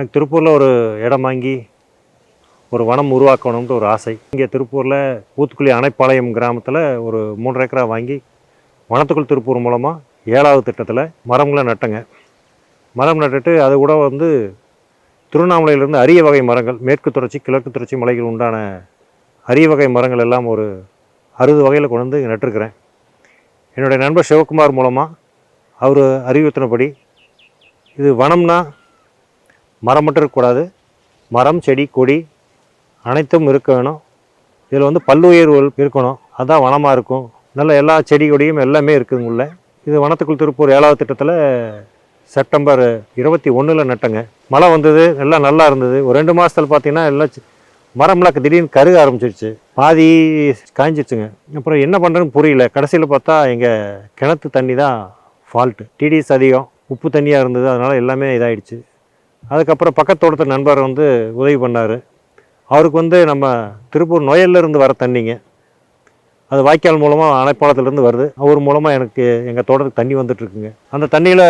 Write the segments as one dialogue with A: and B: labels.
A: எனக்கு திருப்பூரில் ஒரு இடம் வாங்கி ஒரு வனம் உருவாக்கணும்ட்டு ஒரு ஆசை. இங்கே திருப்பூரில் ஊத்துக்குழி அணைப்பாளையம் கிராமத்தில் ஒரு மூன்றரை ஏக்கரா வாங்கி வனத்துக்குள் திருப்பூர் மூலமாக ஏழாவது திட்டத்தில் மரங்களை நட்டங்க. மரம் நட்டுட்டு அது கூட வந்து திருவண்ணாமலையிலேருந்து அரிய வகை மரங்கள் மேற்கு தொடர்ச்சி கிழக்கு தொடர்ச்சி மலைகள் உண்டான அரிய வகை மரங்கள் எல்லாம் ஒரு அறுபது வகையில் கொண்டு வந்து இங்கே நட்டிருக்கிறேன். என்னுடைய நண்பர் சிவகுமார் மூலமாக அவர் அறிவுறுத்தினபடி இது வனம்னா மரம் மட்டும் இருக்கக்கூடாது. மரம் செடி கொடி அனைத்தும் இருக்க வேணும். இதில் வந்து பல்லுயிர்கள் இருக்கணும். அதுதான் வனமாக இருக்கும். நல்ல எல்லா செடி கொடியும் எல்லாமே இருக்குதுங்க உள்ள. இது வனத்துக்குள் திருப்பூர் ஏழாவது திட்டத்தில் செப்டம்பர் இருபத்தி ஒன்றில் நட்டங்க. மழை வந்தது எல்லாம் நல்லா இருந்தது. ஒரு ரெண்டு மாதத்தில் பார்த்தீங்கன்னா எல்லாம் மரம்லாம் திடீர்னு கருக ஆரம்பிச்சிருச்சு. பாதி காய்ஞ்சிருச்சுங்க அப்புறம் என்ன பண்ணுறதுன்னு புரியல. கடைசியில் பார்த்தா எங்கள் கிணத்து தண்ணி தான் ஃபால்ட்டு டிடிஎஸ் அதிகம். உப்பு தண்ணியாக இருந்தது. அதனால் எல்லாமே இதாயிடுச்சு. அதுக்கப்புறம் பக்கத்து தோட்டத்து நண்பர் வந்து உதவி பண்ணார். அவருக்கு வந்து நம்ம திருப்பூர் நொயல்லேருந்து வர தண்ணிங்க. அது வாய்க்கால் மூலமாக அணைப்பாளத்துலேருந்து வருது. அவர் மூலமாக எனக்கு எங்கள் தோட்டத்துக்கு தண்ணி வந்துட்டுருக்குங்க. அந்த தண்ணியில்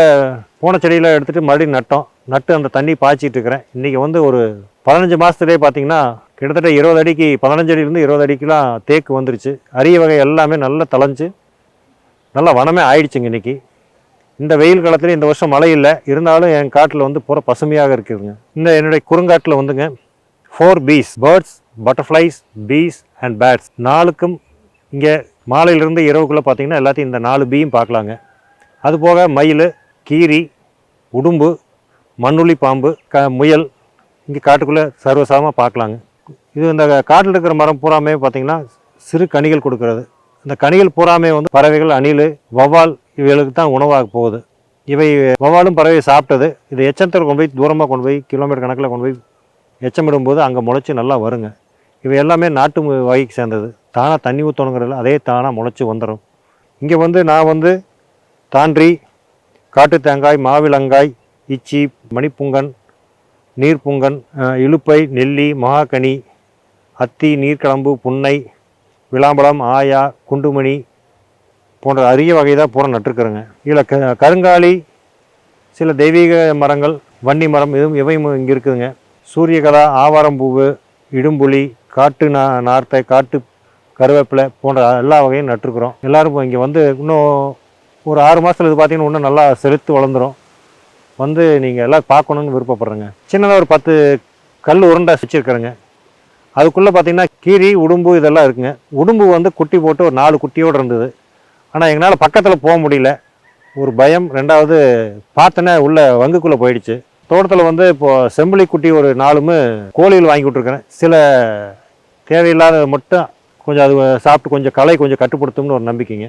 A: போன செடியில் எடுத்துகிட்டு மறுபடியும் நட்டோம். நட்டு அந்த தண்ணி பாய்ச்சிட்டு இருக்கிறேன் இன்றைக்கி வந்து ஒரு பதினஞ்சு மாதத்துலேயே பார்த்தீங்கன்னா கிட்டத்தட்ட இருபது அடிக்கு பதினஞ்சு அடியிலேருந்து இருபது அடிக்கெலாம் தேக்கு வந்துருச்சு. அரிய வகை எல்லாமே நல்லா தளைஞ்சு நல்லா வனமே ஆயிடுச்சுங்க இன்றைக்கி இந்த வெயில் காலத்துல இந்த வருஷம் மழை இல்லை. இருந்தாலும் என் காட்டில் வந்து பூரா பசுமையாக இருக்குதுங்க. இந்த என்னுடைய குறுங்காட்டில் வந்துங்க four bees birds butterflies bees and bats நாலுக்கும் இங்கே மாலையிலிருந்து இரவுக்குள்ளே பார்த்தீங்கன்னா எல்லாத்தையும் இந்த நாலு பீயும் பார்க்கலாங்க. அது போக மயில் கீரி உடும்பு மண்ணுளி பாம்பு க முயல் இங்கே காட்டுக்குள்ளே சர்வசாதமாக பார்க்கலாங்க. இது இந்த காட்டில் இருக்கிற மரம் பூராமே பார்த்திங்கன்னா சிறு கனிகள் கொடுக்கறது. இந்த கனிகள் பூராமே வந்து பறவைகள் அணில் வௌவால் இவைகளுக்கு தான் உணவாக போகுது. இவை வவாலும் பறவை சாப்பிட்டது. இது எச்சத்தில் கொண்டு போய் தூரமாக கொண்டு போய் கிலோமீட்டர் கணக்கில் கொண்டு போய் எச்சமிடும்போது அங்கே முளைச்சி நல்லா வருங்க. இவை எல்லாமே நாட்டு வகைக்கு சேர்ந்தது. தானாக தண்ணி ஊற்றணுங்கிறதுல அதே தானாக முளைச்சி வந்துடும் இங்கே வந்து நான் வந்து தாண்டி காட்டு தேங்காய் மாவிலங்காய் இச்சி மணிப்புங்கன் நீர்ப்புங்கன் இழுப்பை இலுப்பை நெல்லி மகாக்கனி அத்தி நீர்க்கிழம்பு புன்னை விளாம்பழம் ஆயா குண்டுமணி போன்ற அரிய வகை தான் பூரா நட்டுருக்குறேங்க. இதில் க கருங்காலி சில தெய்வீக மரங்கள் வன்னி மரம் இதுவும் இவையும் இங்கே இருக்குதுங்க. சூரியகலா ஆவாரம்பூவு இடும்புலி காட்டு நா நார்த்தை காட்டு கருவேப்பிலை போன்ற எல்லா வகையும் நட்டுருக்குறோம். எல்லோரும் இங்கே வந்து இன்னும் ஒரு ஆறு மாதத்தில் இது பார்த்தீங்கன்னா இன்னும் நல்லா செலுத்து வளர்ந்துரும். வந்து நீங்கள் எல்லாம் பார்க்கணுன்னு விருப்பப்படுறேங்க. சின்னதாக ஒரு பத்து கல் உருண்டை வச்சுருக்குறேங்க. அதுக்குள்ளே பார்த்தீங்கன்னா கீரி உடும்பு இதெல்லாம் இருக்குங்க. உடும்பு வந்து குட்டி போட்டு ஒரு நாலு குட்டியோடு இருந்தது. ஆனால் எங்களால் பக்கத்தில் போக முடியல. ஒரு பயம். ரெண்டாவது பார்த்தோன்னே உள்ள வங்குக்குள்ளே போயிடுச்சு. தோட்டத்தில் வந்து இப்போது செம்பிளி குட்டி ஒரு நாலுமே கோழிகள் வாங்கி விட்ருக்குறேன் சில தேவையில்லாத மட்டும் கொஞ்சம் அது சாப்பிட்டு கொஞ்சம் களை கொஞ்சம் கட்டுப்படுத்தும்னு ஒரு நம்பிக்கைங்க.